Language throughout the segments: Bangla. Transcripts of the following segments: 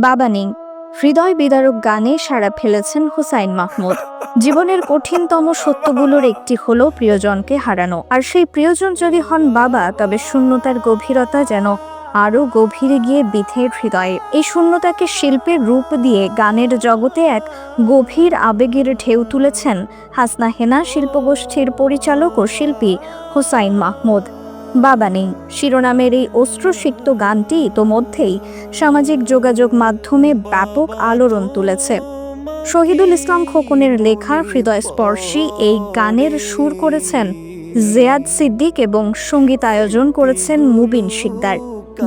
বাবা নেই। হৃদয় বিদারক গানে সাড়া ফেলেছেন হুসাইন মাহমুদ। জীবনের কঠিনতম সত্যগুলোর একটি হলো প্রিয়জনকে হারানো। আর সেই প্রিয়জন যদি হন বাবা, তবে শূন্যতার গভীরতা যেন আরও গভীরে গিয়ে বিধের হৃদয়ে। এই শূন্যতাকে শিল্পের রূপ দিয়ে গানের জগতে এক গভীর আবেগের ঢেউ তুলেছেন হাসনা হেনা শিল্পগোষ্ঠীর পরিচালক ও শিল্পী হুসাইন মাহমুদ। বাবা নেই। শিরোনামের এই অস্ত্রসিক্ত গানটি ইতোমধ্যেই সামাজিক যোগাযোগ মাধ্যমে ব্যাপক আলোড়ন তুলেছে। শহীদুল ইসলাম খোকনের লেখা হৃদয়স্পর্শী এই গানের সুর করেছেন জেয়াদ সিদ্দিক এবং সংগীত আয়োজন করেছেন মুবিন শিকদার।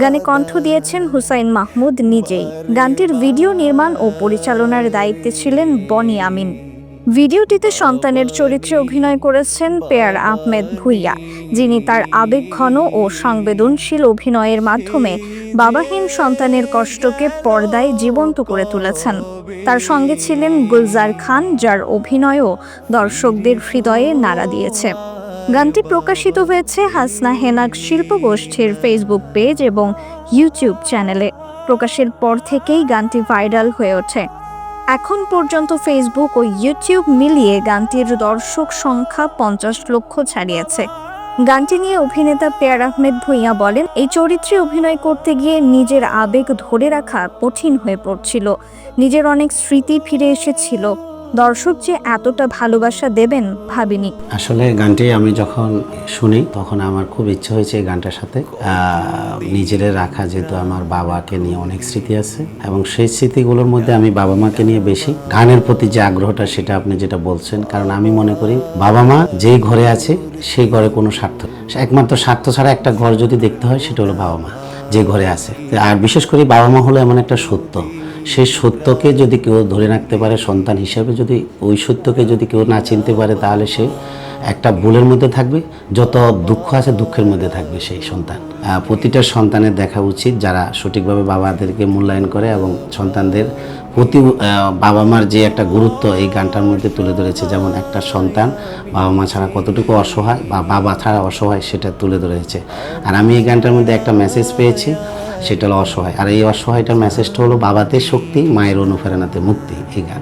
গানে কণ্ঠ দিয়েছেন হুসাইন মাহমুদ নিজেই। গানটির ভিডিও নির্মাণ ও পরিচালনার দায়িত্বে ছিলেন বনি আমিন। ভিডিওটিতে সন্তানের চরিত্রে অভিনয় করেছেন পেয়ার আহমেদ ভুইয়া, যিনি তার আবেগঘন ও সংবেদনশীল অভিনয়ের মাধ্যমে বাবাহীন সন্তানের কষ্টকে পর্দায় জীবন্ত করে তুলেছেন। তার সঙ্গে ছিলেন গুলজার খান, যার অভিনয়ও দর্শকদের হৃদয়ে নাড়া দিয়েছে। গানটি প্রকাশিত হয়েছে হাসনা হেনাক শিল্পগোষ্ঠীর ফেসবুক পেজ এবং ইউটিউব চ্যানেলে। প্রকাশের পর থেকেই গানটি ভাইরাল হয়ে ওঠে। এখন পর্যন্ত ফেসবুক ও ইউটিউব মিলিয়ে গানটির দর্শক সংখ্যা পঞ্চাশ লক্ষ ছাড়িয়েছে। গানটি নিয়ে অভিনেতা পেয়ার আহমেদ ভুইয়া বলেন, এই চরিত্রে অভিনয় করতে গিয়ে নিজের আবেগ ধরে রাখা কঠিন হয়ে পড়ছিল। নিজের অনেক স্মৃতি ফিরে এসেছিল। দর্শক যে এতটা ভালোবাসা দেবেন ভাবিনি। আসলে গানটি আমি যখন শুনি, তখন আমার খুব ইচ্ছে হয়েছে এই গানটার সাথে। নিজেরে রাখা যেহেতু আমার বাবাকে নিয়ে অনেক স্মৃতি আছে, এবং সেই স্মৃতিগুলোর মধ্যে আমি বাবা মাকে নিয়ে বেশি। গানের প্রতি যে আগ্রহটা, সেটা আপনি যেটা বলছেন, কারণ আমি মনে করি বাবা মা যেই ঘরে আছে, সেই ঘরে কোনো স্বার্থ একমাত্র স্বার্থ ছাড়া একটা ঘর যদি দেখতে হয়, সেটা হলো বাবা মা, যে ঘরে আছে। আর বিশেষ করে বাবা মা হলো এমন একটা সত্য। সেই সত্যকে যদি কেউ ধরে রাখতে পারে, সন্তান হিসাবে যদি ওই সত্যকে যদি কেউ না চিনতে পারে, তাহলে সে একটা ভুলের মধ্যে থাকবে, যত দুঃখ আছে দুঃখের মধ্যে থাকবে সেই সন্তান। প্রতিটা সন্তানের দেখা উচিত যারা সঠিকভাবে বাবাদেরকে মূল্যায়ন করে এবং সন্তানদের প্রতি বাবা মার যে একটা গুরুত্ব এই গানটার মধ্যে তুলে ধরেছে, যেমন একটা সন্তান বাবা মা ছাড়া কতটুকু অসহায় বা বাবা ছাড়া অসহায় সেটা তুলে ধরেছে। আর আমি এই গানটার মধ্যে একটা মেসেজ পেয়েছি, সেটা হলো অসহায়। আর এই অসহায়টার মেসেজটা হলো বাবাতে শক্তি, মায়ের অনুপ্রেরণাতে মুক্তি, এই গান।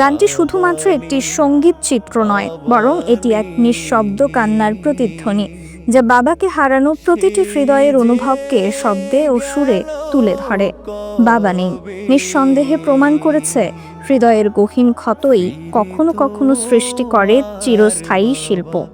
গানটি শুধুমাত্র একটি সংগীত চিত্র নয়, বরং এটি এক নিঃশব্দ কান্নার প্রতিধ্বনি। যা বাবাকে হারানো প্রতিটি হৃদয়ের অনুভবকে শব্দে ও সুরে তুলে ধরে। বাবা নেই। নিঃসন্দেহে প্রমাণ করেছে হৃদয়ের গহীন ক্ষতই কখনো কখনো সৃষ্টি করে চিরস্থায়ী শিল্প।